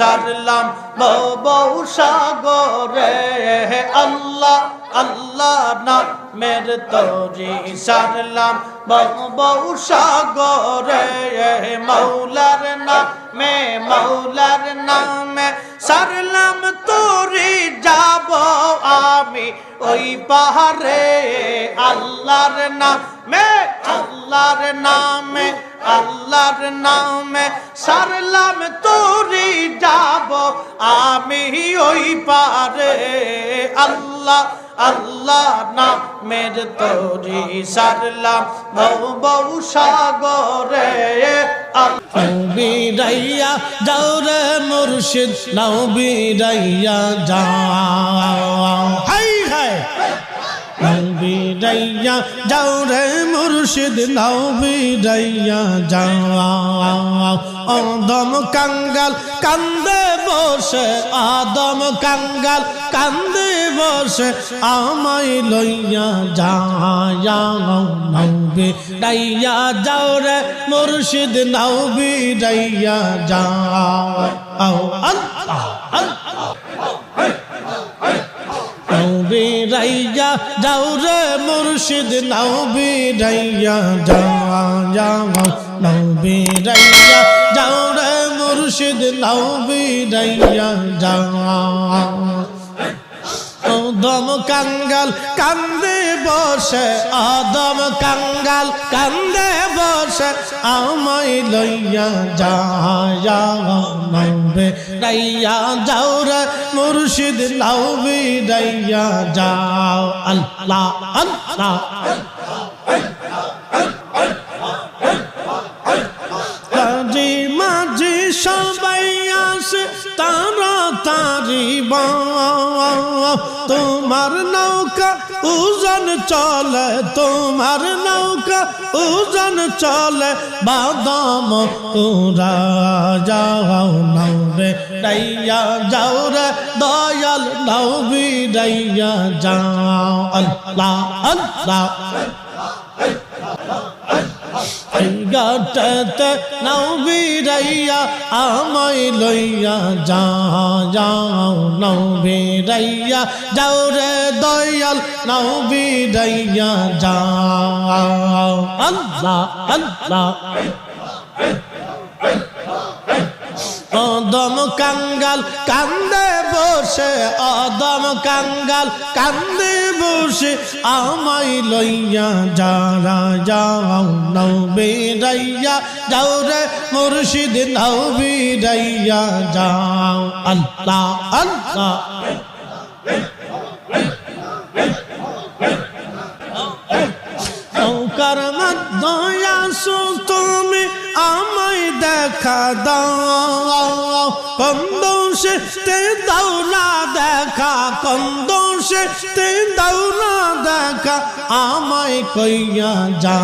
সারলাম বউ সাগরে। আল্লাহ আল্লাহ নামের তরি সারলাম বউ সাগরে। মৌলার নামে মৌলার নামে সারলাম তোরি যাব আমি ওই পাহাড়ে। আল্লাহর নামে আল্লাহর নামে আল্লাহর নামে সারলাম তোরি যাব, আমি ওই পারে। আল্লাহ আল্লাহ নামের তোরি সারলাম বউ বউ সাগরে বিরাইয়া যাও রে মুর্শিদ নাও বিরাইয়া যাও। High high. বিরাইয়া যাও রে মুর্শিদ, নাও বিরাইয়া যাও অদম কাঙ্গাল, কান্দে বসে, আদম কাঙ্গাল, কান্দে বসে, আমায় লইয়া যাও বিরাইয়া যাও রে মুর্শিদ, নাও বিরাইয়া যাও আল্লাহ নাও বিরাইয়া যাও রে মুর্শিদ, নাও বিরাইয়া যাও যাও, নাও বিরাইয়া যাও রে মুর্শিদ, নাও বিরাইয়া যাও। দম কাঙ্গাল, কান্দে বসে আদম কাঙ্গাল কান্দে বসে, আমায় লইয়া যাও নবে রাইয়া যাও রে মুর্শিদ লাউবি রাইয়া যাও। আল্লাহ আল্লাহ তারা তারি তোমার নৌকা উজন চলে তোমার নৌকা, উজন চলে বাদাম উরা যাও নৌরে রাইয়া যাও রে, দয়াল নৌবি রাইয়া যাও আল্লাহ আল্লাহ। গাটাতে নাও বিরাইয়া, আমায় লইয়া যা যাও, নাও বিরাইয়া। যাও রে দয়াল, নাও বিরাইয়া যাও। আল্লাহ আল্লাহ। অদম কাঙ্গাল, কান্দে বসে, অদম কাঙ্গাল, কান্দে বসে, আমায় লইয়া যারা যাও নৌ বেরাইয়া যাও রে মুর্শিদ নৌ বেরাইয়া যাও। আল্লাহ আল্লাহ। নৌকার মধ্যে আসো তুমি আমায় দেখা দাও কন্দ তে দাও দেখা কন্দোষে তে দাও না দেখা, আমায় কইয়া যা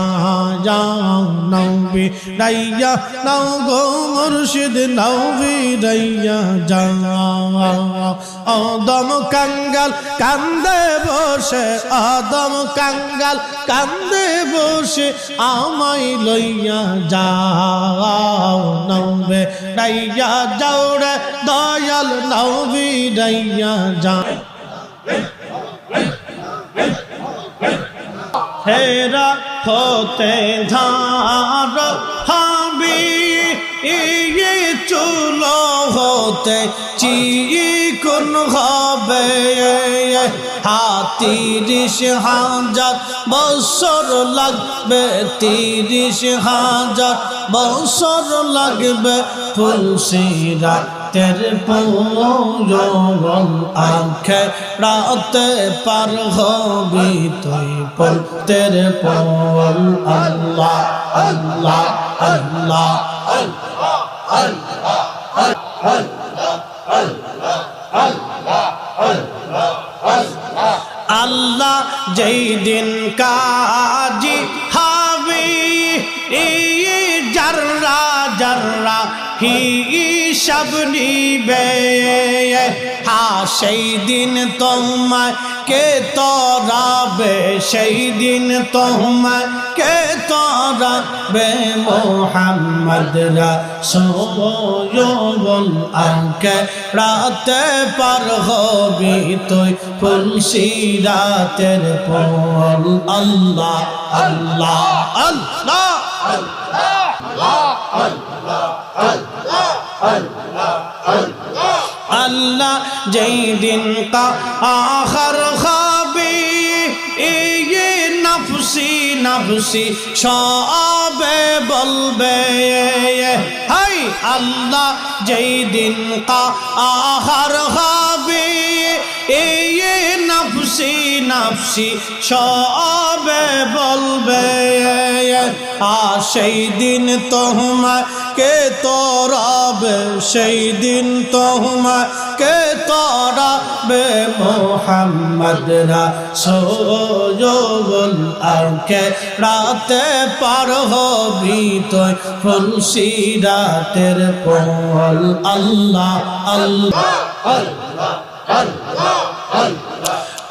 যাও নৌবি রাইয়া নৌ গো মুর্শিদ নৌবি রাইয়া যাও। অদম কাঙ্গাল কান্দে বসে অদম কাঙ্গাল কান্দে বসে, আমায় লইয়া যাও নৌবে রাইয়া যাও রে, দয়াল নৌবি রাইয়া যা হেরা হতে ধার হাবি ইয়ে চুল হতে চিকুন হবে। হাতিরিশ হাজার বছর লাগবে, তিরিশ হাজার বছর লাগবে ফুলসিরা তের পৌরবন আখে রাতে পার হবি তুই পল তের পল। আল্লাহ আল্লাহ আল্লাহ আল্লাহ, যেই দিন কাজি হাবি জাররা জাররা হিসাব নিবে হা সেই দিন তোমায় কে তরাবে সেই দিন তোমায় কে তরাবে মোহাম্মদ রাসূল আঙ্কে রাতে পার হবি তুই ফুলসি রাতের পল আল্লাহ আল্লাহ আল্লাহ আল্লাহ আল্লাহ যেই দিন কা আখর খাবি ইয়ে নফসি নফসি সবে বলবে হাই আল্লাহ যেই দিন কা আখর খাবি ইয়ে নফসি নফসি সবে বলবে। আ সেই দিন তোমার কে তোরাবে, সেই দিন তোমার কে তোরাবে মোহাম্মদ আর কে রাতে পার হবি তুই ফুলসি রাতের পল আল্লাহ আল্লাহ।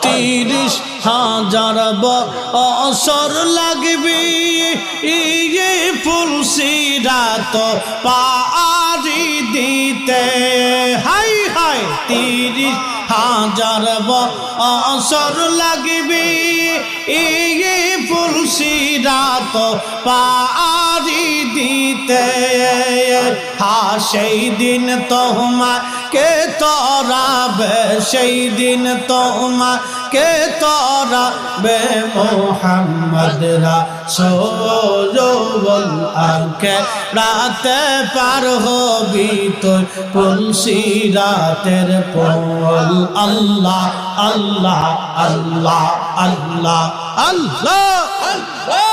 তিরিশ হাজার বসর লাগবে। ইয়ে ফুলসিরাত পারি দিতে। হাই তিরিশ হাজার বছর লাগবে। ইয়ে ফুলসিরাত পারি দিতে। হা, সেই দিন তোমার কে তরাবে, সেই দিন তোমার কে তরাবে মোহাম্মদ রাসূল আকে রাতে পার হবি তুই পুলসি রাতের পল আল্লাহ আল্লাহ আল্লাহ আল্লাহ আল্লাহ আল্লাহ।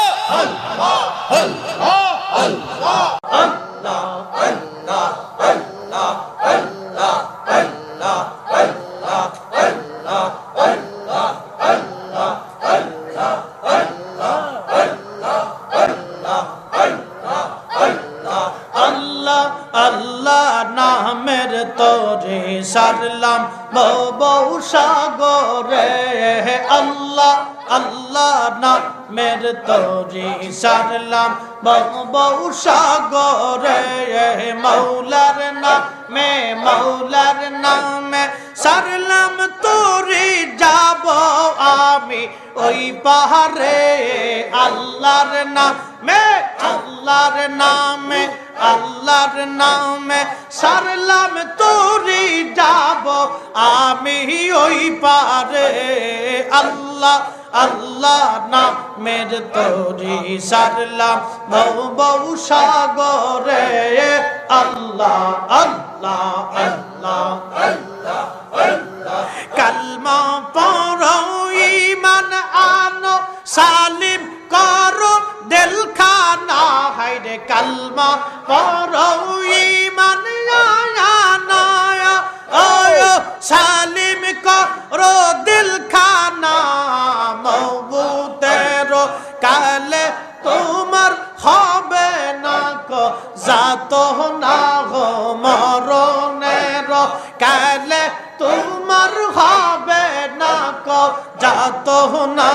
আল্লাহ আল্লাহ নামের তোরে সারলাম। বউ সাগরে মৌলার নামে মৌলার নামে সারলাম তোরে। যাব আমি ওই পাহাড়ে, আল্লাহর নামে আল্লাহর নামে আল্লাহর নামে সারলাম, তোরি যাব আমি ওই পারে। আল্লাহ আল্লাহ নামের তোরি সারলাম বউ বউ সাগরে। আল্লাহ আল্লাহ আল্লাহ। যাত না গো মরণের কালে তোমার হবে না কো, যাত না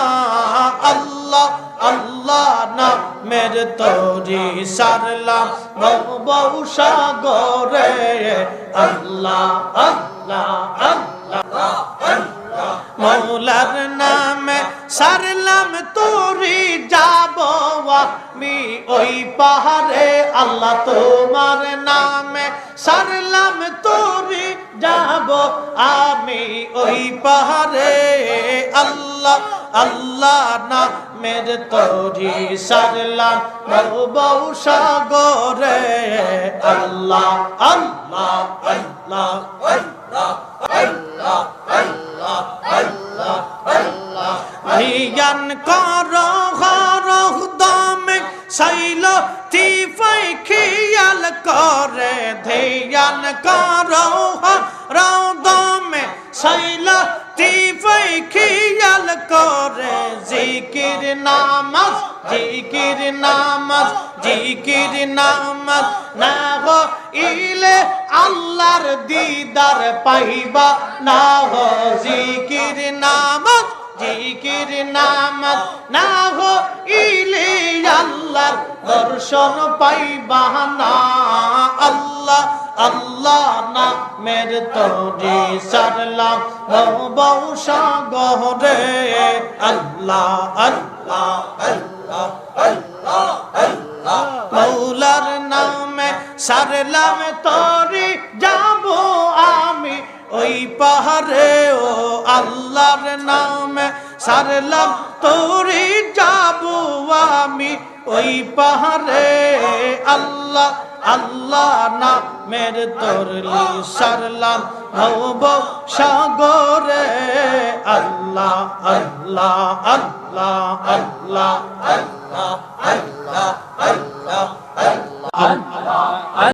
আল্লাহ আল্লাহ না মের তোরি সারলাম বউ সাগরে। আল্লাহ আল্লাহ আল্লাহ, মৌলার নামে সারলাম তোরি যাব আমি ওই পাহাড়ে, আল্লাহ তোমার নামে সারলাম তোরি যাব আমি ওই পাহাড়ে, আল্লাহ আল্লাহ নামের তোরি সারলাম বউ সাগরে আল্লাহ আল্লাহ আল্লাহ। জ্ঞান কর হর দমে শৈল, তিফাই খিয়াল করে। ধ্যান কর হর দমে শৈল, তিফাই খিয়াল করে। জিকির নামাজ জিকির নামাজ জিকির নামাজ না ইলে আল্লাহর দিদার পাইবা না জিকির নামাজ জিকির নামাজ না গো ইলে আল্লাহর দর্শন পাইবা না। আল্লাহ আল্লাহ না মের তোরে সারলাম বউ সাগরে। আল্লাহ আল্লাহ আল্লাহ আল্লাহ আল্লাহ। মৌলার নামে সারলাম তোরে ওই পাহাড়ে, ও আল্লাহর নামে সারলাম তোরে যাব আমি। ওই পাহাড়ে, আল্লাহ আল্লাহ না মের তোরলি সারলাম হব সাগরে। আল্লাহ আল্লাহ আল্লাহ আল্লাহ আল্লাহ আল্লাহ আল্লাহ আল্লাহ।